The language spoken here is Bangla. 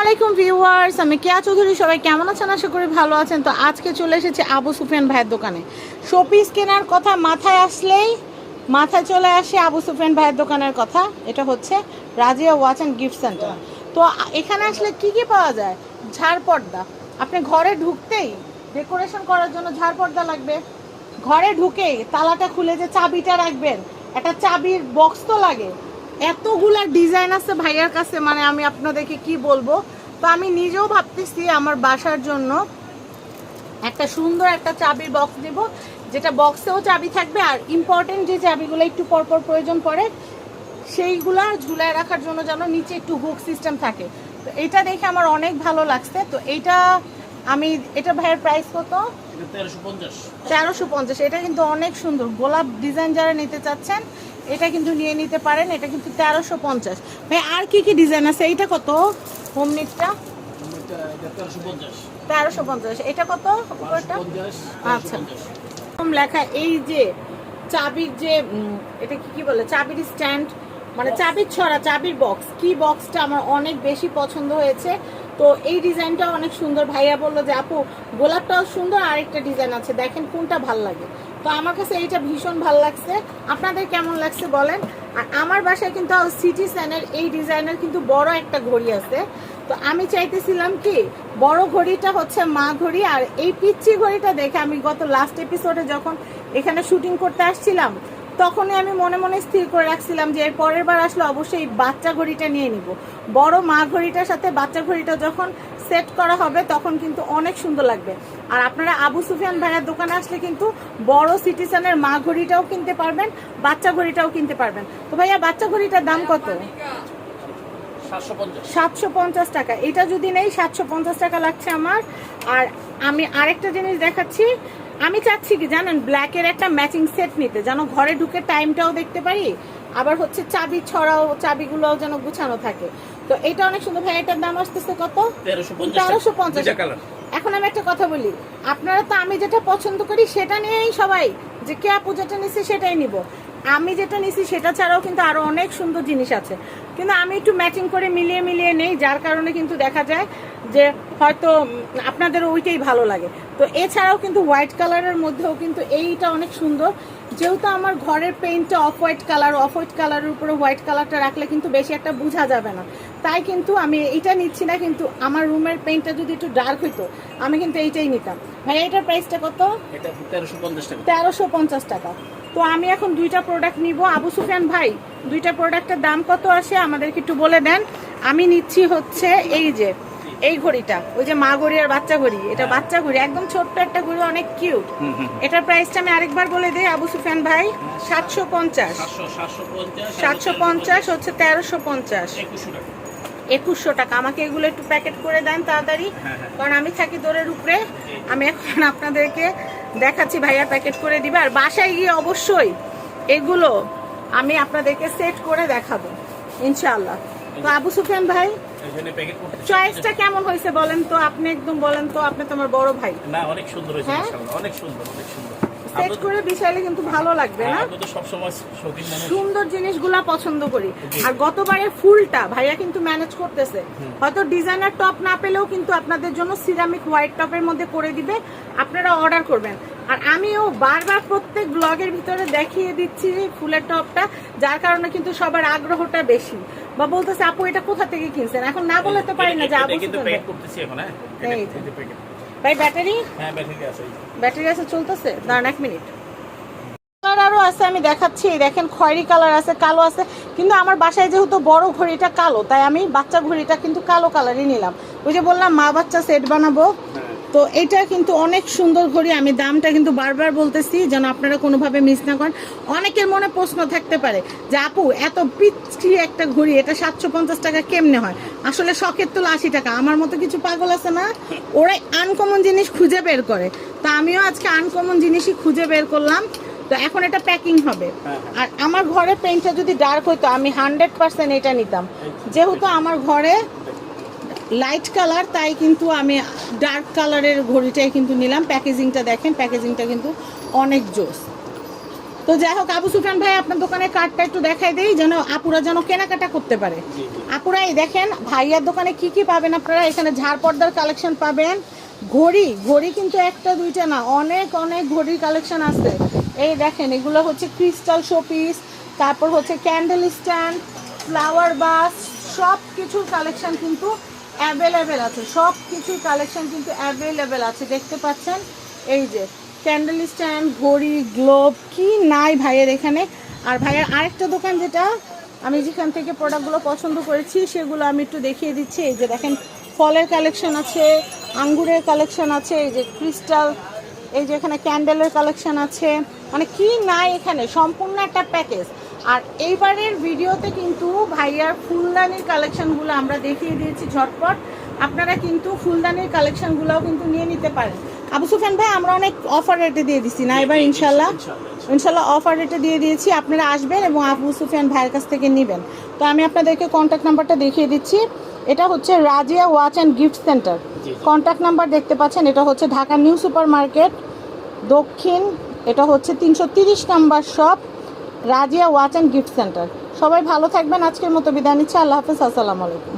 আলাইকুম ভিউয়ার্স, আমি কেয়া চৌধুরী, সবাই কেমন আছেন? আশা করি ভালো আছেন। তো আজকে চলে এসেছি আবু সুফিয়ান ভাইয়ের দোকানে। শোপিস কেনার কথা মাথায় আসলেই মাথায় চলে আসে আবু সুফিয়ান ভাইয়ের দোকানের কথা। এটা হচ্ছে Razia watch and gift centre. তো এখানে আসলে কি কি পাওয়া যায়? ঝাড় পর্দা। আপনি ঘরে ঢুকতেই ডেকোরেশন করার জন্য ঝাড় পর্দা লাগবে। ঘরে ঢুকেই তালাটা খুলে যে চাবিটা রাখবেন, একটা চাবির বক্স তো লাগে। এতগুলা ডিজাইন আছে ভাইয়ার কাছে মানে আমি আপনাদেরকে কি বলব? তো আমি নিজেও ভাবতেছি আমার বাসার জন্য একটা সুন্দর একটা চাবির বক্স দেব যেটা বক্সেও চাবি থাকবে আর ইম্পর্টেন্ট যে চাবিগুলো একটু পরপর প্রয়োজন পড়ে সেইগুলা ঝুলায় রাখার জন্য যেন নিচে একটু হুক সিস্টেম থাকে। তো এটা দেখে আমার অনেক ভালো লাগছে। তো এইটা আমি এটা ভাইয়ের প্রাইস কত? তেরোশো পঞ্চাশ। তেরোশো পঞ্চাশ এটা কিন্তু অনেক সুন্দর। গোলাপ ডিজাইন যারা নিতে চাচ্ছেন এটা কিন্তু নিয়ে নিতে পারেন, এটা কিন্তু তেরোশো পঞ্চাশ। ভাই, আর কি কি ডিজাইন আছে? এইটা কত? হোম নিটটা তেরোশো পঞ্চাশ। এটা কত আচ্ছা। লেখা, এই যে চাবির যে এটা কি কি বলে? চাবির স্ট্যান্ড মানে চাবির ছড়া, চাবির বক্স কি বক্সটা আমার অনেক বেশি পছন্দ হয়েছে। তো এই ডিজাইনটাও অনেক সুন্দর। ভাইয়া বলল যে, আপু, গোলাপটাও সুন্দর, আরেকটা ডিজাইন আছে। দেখেন কোনটা ভালো লাগে। তো আমার কাছে এইটা ভীষণ ভালো লাগছে। আপনাদের কেমন লাগছে বলেন? আর আমার বাসায় কিন্তু সিটি স্যানের এই ডিজাইনের কিন্তু বড় একটা ঘড়ি আছে। তো আমি চাইতেছিলাম কি, বড় ঘড়িটা হচ্ছে মা ঘড়ি আর এই পিচ্ছি ঘড়িটা দেখে আমি গত লাস্ট এপিসোডে যখন এখানে শুটিং করতে আসছিলাম, তখনই আমি মনে মনে স্থির করে রাখছিলাম যে এর পরের বার আসলে অবশ্যই বাচ্চা ঘড়িটা নিয়ে নিব। বড় মা ঘড়িটার সাথে বাচ্চা ঘড়িটা যখন সেট করা হবে তখন কিন্তু অনেক সুন্দর লাগবে। আর আপনারা আবু সুফিয়ান ভাইয়ের দোকানে আসলে কিন্তু বড় সিটিজেনের মা ঘড়িটাও কিনতে পারবেন বাচ্চা ঘড়িটাও কিনতে পারবেন। তো ভাইয়া বাচ্চা ঘড়িটার দাম কত? সাতশো পঞ্চাশ। সাতশো পঞ্চাশ টাকা। এটা যদি নেই সাতশো পঞ্চাশ টাকা লাগছে আমার। আর আমি আরেকটা জিনিস দেখাচ্ছি আমি চাচ্ছি কি জানেন ব্ল্যাকের একটা ম্যাচিং সেট নিতে। যেন ঘরে ঢুকে টাইমটাও দেখতে পারি আবার হচ্ছে চাবি ছড়াও চাবিগুলোও যেন গুছানো থাকে। তো এটা অনেক সুন্দর। ভাই এটার দাম আসতেছে কত? তেরোশো পঞ্চাশ এখন আমি একটা কথা বলি আপনারা তো আমি যেটা পছন্দ করি সেটা নিয়েই সবাই যে কে পুজোটা নিচ্ছে সেটাই নিব। আমি যেটা নিছি সেটা ছাড়াও কিন্তু আরও অনেক সুন্দর জিনিস আছে। কিন্তু আমি একটু ম্যাচিং করে মিলিয়ে মিলিয়ে নেই যার কারণে কিন্তু দেখা যায় যে হয়তো আপনাদের ওইটাই ভালো লাগে। তো এছাড়াও কিন্তু হোয়াইট কালারের মধ্যেও কিন্তু এইটা অনেক সুন্দর। যেহেতু আমার ঘরের পেইন্টটা off white colour off white কালারের উপরে হোয়াইট কালারটা রাখলে কিন্তু বেশি একটা বোঝা যাবে না। তাই কিন্তু আমি এইটা নিচ্ছি না কিন্তু আমার রুমের পেইন্টটা যদি একটু ডার্ক হইতো আমি কিন্তু এইটাই নিতাম। ভাই এটার প্রাইসটা কত? এটা তেরোশো পঞ্চাশ টাকা। তেরোশো পঞ্চাশ টাকা। তো আমি এখন দুইটা প্রোডাক্ট নিব। আবু সুফিয়ান ভাই দুইটা প্রোডাক্টের দাম কত আসে আমাদেরকে একটু বলে দেন। আমি নিচ্ছি হচ্ছে এই যে এই ঘড়িটা ওই যে মা ঘড়ি আর বাচ্চা ঘড়ি। এটা বাচ্চা ঘড়ি একদম ছোট্ট একটা ঘড়ি অনেক কিউট এটার প্রাইসটা আমি আরেকবার বলে দিই আবু সুফিয়ান ভাই সাতশো পঞ্চাশ। সাতশো সাতশো পঞ্চাশ হচ্ছে তেরোশো পঞ্চাশ। একুশশো টাকা। আমাকে এগুলো একটু প্যাকেট করে দেন তাড়াতাড়ি হ্যাঁ, হ্যাঁ। কারণ আমি থাকি দোরের উপরে। আমি এখন আপনাদেরকে দেখাচ্ছি ভাইয়া প্যাকেট করে দিবে। আর বাসায় গিয়ে অবশ্যই এগুলো আমি আপনাদেরকে সেট করে দেখাবো ইনশাআল্লাহ। তো আবু সুফিয়ান ভাই চয়েসটা কেমন হয়েছে বলেন তো? আপনি একদম বলেন তো আপনি তোমার বড় ভাই। না অনেক সুন্দর হয়েছে হ্যাঁ? অনেক সুন্দর অনেক সুন্দর। সেট করে বিছাইলে কিন্তু ভালো লাগবে না? শৌখিন মানুষ। সুন্দর জিনিসগুলা পছন্দ করি। আর গতবারের ফুলটা ভাইয়া কিন্তু ম্যানেজ করতেছে। হয়তো ডিজাইনার টপ না পেলেও কিন্তু আপনাদের জন্য সিরামিক হোয়াইট টপের মধ্যে করে দিবে। আপনারা অর্ডার করবেন। আর আমিও বারবার প্রত্যেক ব্লগের ভিতরে দেখিয়ে দিচ্ছি ফুলের টপটা যার কারণে কিন্তু সবার আগ্রহটা বেশি। বা বলতেছে আপু এটা কোথা থেকে কিনছেন? এখন না বলে তো পারি না যে সুফিয়ান করতেছি এখন হ্যাঁ? ভাই ব্যাটারি? হ্যাঁ ব্যাটারি আছে ব্যাটারি আছে চলতেছে? দাঁড়ান এক মিনিট। কালার আরও আছে আমি দেখাচ্ছি। দেখেন খয়েরি কালার আছে কালো আছে। কিন্তু আমার বাসায় যেহেতু বড় ঘড়িটা কালো তাই আমি বাচ্চা ঘড়িটা কিন্তু কালো কালারই নিলাম। ওই যে বললাম মা বাচ্চা সেট বানাবো। তো এটা কিন্তু অনেক সুন্দর ঘড়ি। আমি দামটা কিন্তু বারবার বলতেছি যেন আপনারা কোনোভাবে মিস না করেন। অনেকের মনে প্রশ্ন থাকতে পারে যে আপু এত পিচ্ছি একটা ঘড়ি এটা সাতশো পঞ্চাশ টাকা কেমনে হয়? আসলে শখের তোলা আশি টাকা। আমার মতো কিছু পাগল আছে না? ওরাই আনকমন জিনিস খুঁজে বের করে। তো আমিও আজকে আনকমন জিনিসই খুঁজে বের করলাম। তো এখন এটা প্যাকিং হবে। হ্যাঁ, আর আমার ঘরে পেইন্টটা যদি ডার্ক হইতো আমি হান্ড্রেড পার্সেন্ট এটা নিতাম। যেহেতু আমার ঘরে লাইট কালার তাই কিন্তু আমি ডার্ক কালারের ঘড়িটাই কিন্তু নিলাম। প্যাকেজিংটা দেখেন প্যাকেজিংটা কিন্তু অনেক জোস। তো যাই হোক আবু সুফিয়ান ভাই আপনার দোকানের কার্ডটা একটু দেখাই দেই যেন আপুরা যেন কেনাকাটা করতে পারে। আপুরা এই দেখেন ভাইয়ার দোকানে কি কি পাবেন আপনারা? এখানে ঝাড় পর্দার কালেকশন পাবেন। ঘড়ি ঘড়ি কিন্তু একটা দুইটা না অনেক অনেক ঘড়ির কালেকশন আছে। এই দেখেন এগুলো হচ্ছে ক্রিস্টাল শোপিস তারপর হচ্ছে ক্যান্ডেল স্ট্যান্ড ফ্লাওয়ার বাস সব কিছুর কালেকশন কিন্তু অ্যাভেলেবেল আছে। সব কিছুর কালেকশন কিন্তু অ্যাভেলেবেল আছে। দেখতে পাচ্ছেন? এই যে ক্যান্ডেল স্ট্যান্ড ঘড়ি গ্লোব কি নাই ভাইয়ের এখানে। আর ভাইয়ের আরেকটা দোকান যেটা, আমি যেখান থেকে প্রোডাক্টগুলো পছন্দ করেছি, সেগুলো আমি একটু দেখিয়ে দিচ্ছি। এই যে দেখেন, ফলের কালেকশন আছে, আঙ্গুরের কালেকশন আছে, এই যে ক্রিস্টাল এই যে এখানে ক্যান্ডেলের কালেকশন আছে। মানে কি নাই এখানে? সম্পূর্ণ একটা প্যাকেজ আর এইবারের ভিডিওতে কিন্তু ভাইয়ার ফুলদানির কালেকশনগুলো আমরা দেখিয়ে দিয়েছি ঝটপট। আপনারা কিন্তু ফুলদানির কালেকশনগুলোও কিন্তু নিয়ে নিতে পারেন। আবু সুফান ভাই আমরা অনেক অফার রেটে দিয়ে দিচ্ছি না এবার ইনশাল্লাহ ইনশাল্লাহ অফার রেটে দিয়ে দিয়েছি আপনারা আসবেন এবং আবু সুফিয়ান ভাইয়ের কাছ থেকে নেবেন। তো আমি আপনাদেরকে কন্ট্যাক্ট নাম্বারটা দেখিয়ে দিচ্ছি। এটা হচ্ছে Razia watch and gift centre. Contact number দেখতে পাচ্ছেন এটা হচ্ছে ঢাকা নিউ সুপার মার্কেট দক্ষিণ এটা হচ্ছে তিনশো তিরিশ number shop Razia watch and gift centre. সবাই ভালো থাকবেন। আজকের মতো বিদায় নিচ্ছে। আল্লাহ হাফেজ। আসসালামু আলাইকুম।